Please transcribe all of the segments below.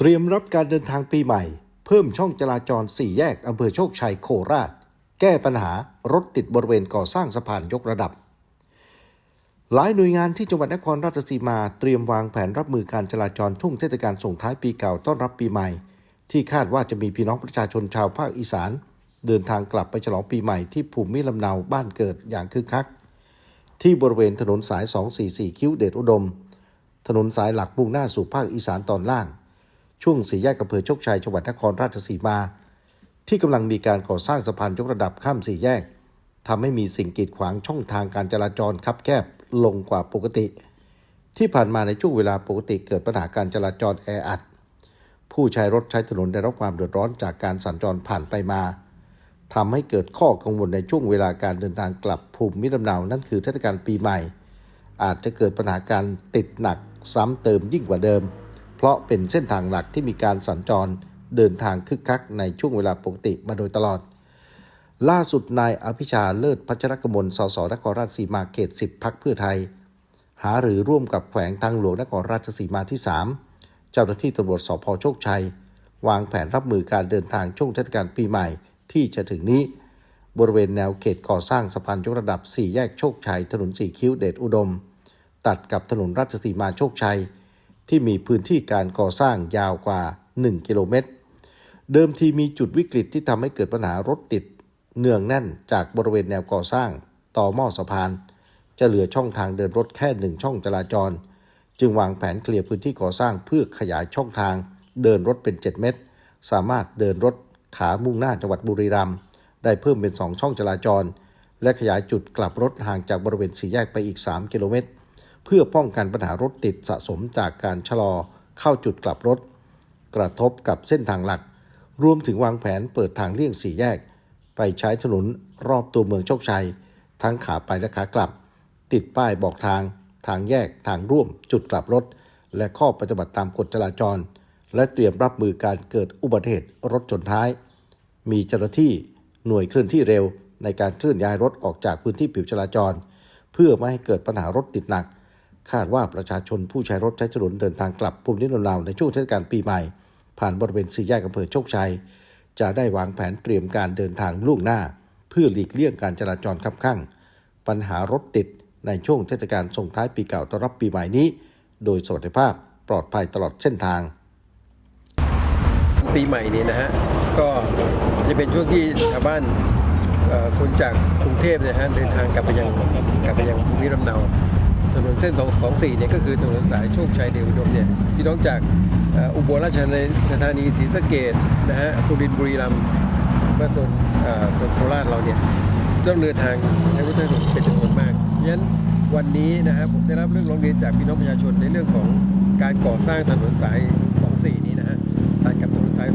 เตรียมรับการเดินทางปีใหม่ เพิ่มช่องจราจร 4 แยกอำเภอโชคชัยโคราช แก้ปัญหารถติดบริเวณก่อสร้างสะพานยกระดับ หลายหน่วยงานที่จังหวัดนครราชสีมาเตรียมวางแผนรับมือการจราจรทุ่งเทศกาลส่งท้ายปีเก่าต้อนรับปีใหม่ ที่คาดว่าจะมีพี่น้องประชาชนชาวภาคอีสาน เดินทางกลับไปฉลองปีใหม่ที่ภูมิลำเนาบ้านเกิดอย่างคึกคัก ที่บริเวณถนนสาย 244 คิ้วเดชอุดม ถนนสายหลักมุ่งหน้าสู่ภาคอีสานตอนล่าง ช่วงสี่แยกอำเภอโชคชัยจังหวัดนครราชสีมา ที่กำลังมีการก่อสร้างสะพานยกระดับข้ามสี่แยกทำให้มีสิ่งกีดขวางช่องทางการจราจรคับแคบลงกว่าปกติ ที่ผ่านมาในช่วงเวลาปกติเกิดปัญหาการจราจรแออัด ผู้ใช้รถใช้ถนนได้รับความเดือดร้อนจากการสัญจรผ่านไปมาทำให้เกิดข้อกังวลในช่วงเวลาการเดินทางกลับภูมิลำเนานั่นคือเทศกาลปีใหม่ อาจจะเกิดปัญหาการติดหนักซ้ำเติมยิ่งกว่าเดิม เพราะเป็นเส้นทางหลักที่มีการสัญจรเดินทางคึกคักในช่วงเวลาปกติมาโดยตลอด ล่าสุดนายอภิชาเลิศพัชรกมล สสนครราชสีมาเขต10พักเพื่อไทย หาหรือร่วมกับแขวงทางหลวงนครราชสีมาที่ 3 เจ้าหน้าที่ตำรวจสพโชคชัย วางแผนรับมือการเดินทางช่วงเทศกาลปีใหม่ที่จะถึงนี้ บริเวณแนวเขตก่อสร้างสะพานยกระดับ 4 แยกโชคชัย ถนนสี่คิ้วเดชอุดม ตัดกับถนนราชสีมาโชคชัย ที่มีพื้นที่การก่อสร้างยาวกว่า 1 กิโลเมตร เดิมทีมีจุดวิกฤตที่ทำให้เกิดปัญหารถติด เนืองแน่นจากบริเวณแนวก่อสร้างต่อหม้อสะพาน จะเหลือช่องทางเดินรถแค่หนึ่งช่องจราจร จึงวางแผนเคลียร์พื้นที่ก่อสร้างเพื่อขยายช่องทาง เดินรถเป็น 7 เมตร สามารถเดินรถขามุ่งหน้าจังหวัดบุรีรัมย์ได้เพิ่มเป็น 2 ช่องจราจร และขยายจุดกลับรถห่างจากบริเวณสี่แยกไปอีก 3 กิโลเมตร เพื่อป้องกันปัญหารถติดสะสมจากการชะลอเข้าจุดกลับรถ กระทบกับเส้นทางหลัก รวมถึงวางแผนเปิดทางเลี่ยงสี่แยก ไปใช้ถนนรอบตัวเมืองโชคชัย ทั้งขาไปและขากลับ ติดป้ายบอกทาง ทางแยกทางร่วม จุดกลับรถ และข้อปฏิบัติตามกฎจราจร และเตรียมรับมือการเกิดอุบัติเหตุรถชนท้าย มีเจ้าหน้าที่หน่วยเคลื่อนที่เร็วในการเคลื่อนย้ายรถออกจากพื้นที่ผิวจราจร เพื่อไม่ให้เกิดปัญหารถติดหนัก คาดว่าประชาชนผู้ใช้รถใช้ถนนเดินทางกลับภูมิลำเนาในช่วงเทศกาลปีใหม่ ผ่านบริเวณสี่แยกอำเภอโชคชัย จะได้วางแผนเตรียมการเดินทางล่วงหน้า เพื่อหลีกเลี่ยงการจราจรคับข้างปัญหารถติดในช่วงเทศกาลส่งท้ายปีเก่าต้อนรับปีใหม่นี้ โดยสวัสดิภาพปลอดภัยตลอดเส้นทาง ปีใหม่นี้นะฮะก็จะเป็นช่วงที่ชาวบ้านคนจากกรุงเทพเนี่ยฮะเดินทางกลับไปยังกลับไปยังภูมิลำเนา ถนนเส้น 224 เนี่ยก็คือถนนสายโชคชัยเดชอุดมเนี่ยพี่น้องจากอุบลราชธานีศรีสะเกดนะฮะสุรินทร์บุรีรัมย์มาโซนเอ่อโซนโคราชเราเนี่ยต้องเดินทางใช้รถใช้ถนนเป็นจำนวนมากเพราะฉะนั้นวันนี้นะฮะผมได้รับเรื่องร้องเรียนจากพี่น้องประชาชนในเรื่องของการก่อสร้างถนนสาย 24 นี้นะฮะตัดกับถนนสาย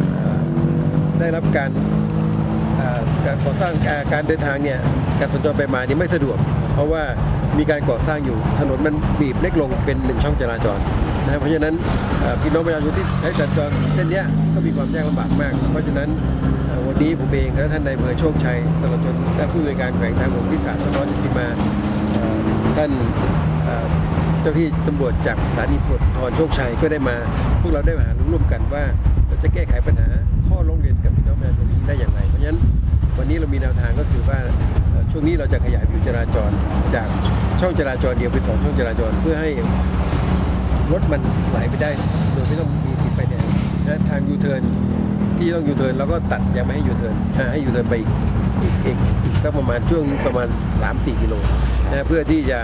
224 ได้รับการการก่อสร้างการการเดินทางเนี่ยการสัญจรไปมานี่ไม่สะดวก เพราะว่า มีการก่อสร้างอยู่ถนนมันบีบเล็กลงเป็นหนึ่งช่องจราจรนะเพราะฉะนั้นพี่น้องประชาชนที่ใช้สัญจรเส้นนี้ก็มีความยากลำบากมาก เพราะฉะนั้นวันนี้ผมเองและท่านนายอำเภอโชคชัยตลอดจนและผู้ในวยการแขวงทางหลวงที่สามจังหวัดนครราชสีมาท่านเจ้าที่ตำรวจจากสถานีตำรวจภูธรโชคชัยก็ได้มา พวกเราได้มาหารือร่วมกันว่าเราจะแก้ไขปัญหาข้อร้องเรียนกับพี่น้องประชาชนนี้ได้อย่างไรเพราะฉะนั้นวันนี้เรามีแนวทางก็คือว่าช่วงนี้เราจะขยายผิวจราจรจาก ช่องจราจรเดียวเป็นสองช่องจราจรเพื่อให้รถมันไหลไปได้โดยไม่ต้องมีติดไฟแดงนะทางยูเทิร์นที่ต้องยูเทิร์นเราก็ตัดยังไม่ให้ยูเทิร์นให้ยูเทิร์นไปอีกอีกอีกอีกสักประมาณช่วงประมาณ 3-4 กิโลนะเพื่อที่จะ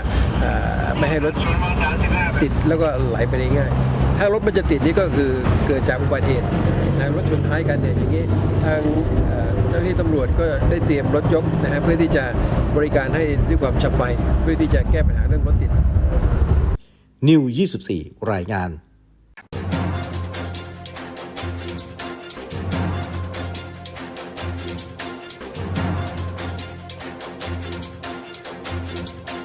ไม่ให้รถติดแล้วก็ไหลไปได้ง่าย ถ้ารถมันจะติดนี่ก็คือเกิดจากอุบัติเหตุทางรถชนท้ายกันเนี่ยอย่างนี้ทางเจ้าหน้าที่ตำรวจก็ได้เตรียมรถยกนะฮะเพื่อที่จะ บริการให้ด้วยความฉับไวเพื่อที่จะแก้ปัญหาเรื่องรถติดนิว 24 รายงาน